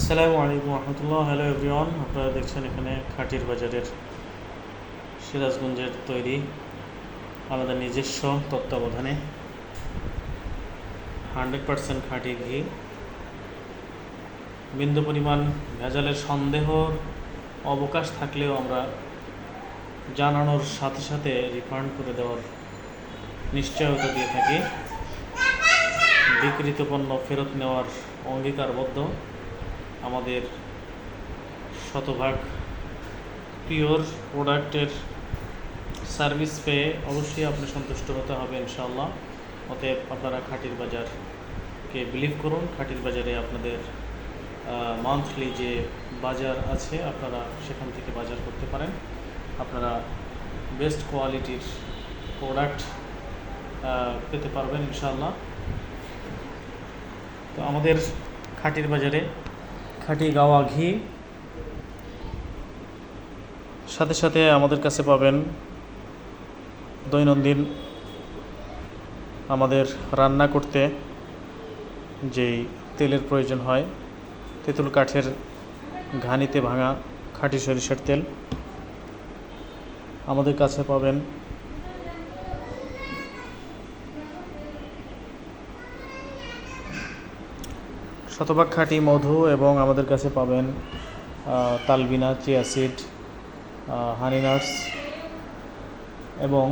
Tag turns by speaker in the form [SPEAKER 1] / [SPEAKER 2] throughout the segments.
[SPEAKER 1] আসসালামু আলাইকুম রহমতুল্লাহ। Hello everyone আপনারা দেখছেন এখানে খাটির বাজারের সিরাজগঞ্জের তৈরি আমাদের নিজস্ব তত্ত্বাবধানে হান্ড্রেড পারসেন্ট খাঁটি ঘি। বিন্দু পরিমাণ ভেজালের সন্দেহর অবকাশ থাকলেও আমরা জানানোর সাথে সাথে রিফান্ড করে দেওয়ার নিশ্চয়তা দিয়ে থাকি। বিক্রিত পণ্য ফেরত নেওয়ার অঙ্গীকারবদ্ধ। আমাদের শতভাগ পিওর প্রোডাক্টের সার্ভিস পেয়ে অবশ্যই আপনি সন্তুষ্ট হতে হবে ইনশাআল্লাহ। অতএব আপনারা খাটির বাজারকে বিলিভ করুন। খাটির বাজারে আপনাদের মান্থলি যে বাজার আছে, আপনারা সেখান থেকে বাজার করতে পারেন। আপনারা বেস্ট কোয়ালিটির প্রোডাক্ট পেতে পারবেন ইনশাআল্লাহ। তো আমাদের খাটির বাজারে খাঁটি গাওয়া ঘি। সাথে সাথে আমাদের কাছে পাবেন দৈনন্দিন আমাদের রান্না করতে যেই তেলের প্রয়োজন হয়, তেঁতুল কাঠের ঘানিতে ভাঙা খাঁটি সরিষার তেল। আমাদের কাছে পাবেন শতভাগ খাঁটি মধু এবং আমাদের কাছে পাবেন তালবিনা, চিয়া সিড হানি নাটস এবং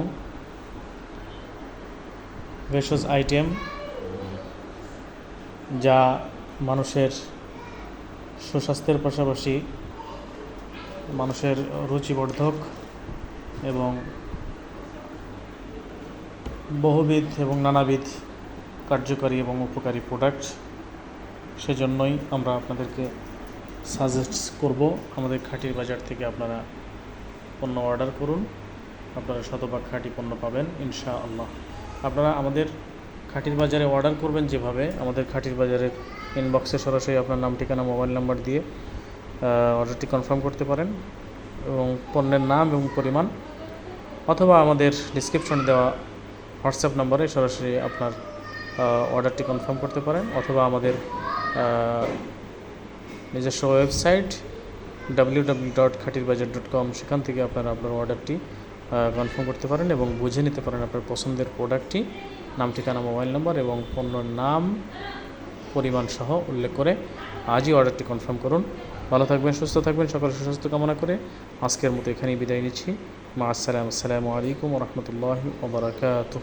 [SPEAKER 1] ভেষজ আইটেম যা মানুষের সুস্বাস্থ্যের পাশাপাশি মানুষের রুচিবর্ধক এবং বহুবিধ এবং নানাবিধ কার্যকারী এবং উপকারী প্রোডাক্ট সেজন্যই আমরা আপনাদেরকে সাজেস্ট করব আমাদের খাঁটির বাজার থেকে আপনারা পণ্য অর্ডার করুন। আপনারা শতভাগ খাঁটি পণ্য পাবেন ইনশা আল্লাহ আপনারা আমাদের খাঁটির বাজারে অর্ডার করবেন যেভাবে। আমাদের খাঁটির বাজারের ইনবক্সে সরাসরি আপনার নাম, ঠিকানা মোবাইল নাম্বার দিয়ে অর্ডারটি কনফার্ম করতে পারেন এবং পণ্যের নাম এবং পরিমাণ অথবা আমাদের ডিসক্রিপশনে দেওয়া হোয়াটসঅ্যাপ নম্বরে সরাসরি আপনার অর্ডারটি কনফার্ম করতে পারেন অথবা আমাদের নিজস্ব website W W dot Khatir Bazar dot com সেখান থেকে আপনারা আপনার অর্ডারটি কনফার্ম করতে পারেন এবং বুঝে নিতে পারেন আপনার পছন্দের প্রোডাক্টটি নাম, ঠিকানা মোবাইল নম্বর এবং পণ্যর নাম, পরিমাণ সহ উল্লেখ করে আজই অর্ডারটি কনফার্ম করুন। ভালো থাকবেন, সুস্থ থাকবেন সকল সুস্বাস্থ্য কামনা করে আজকের মতো এখানেই বিদায় নিচ্ছি। মা, আসসালাম, আসসালামু আলাইকুম রহমতুল্লাহি ওবরাকাতুহ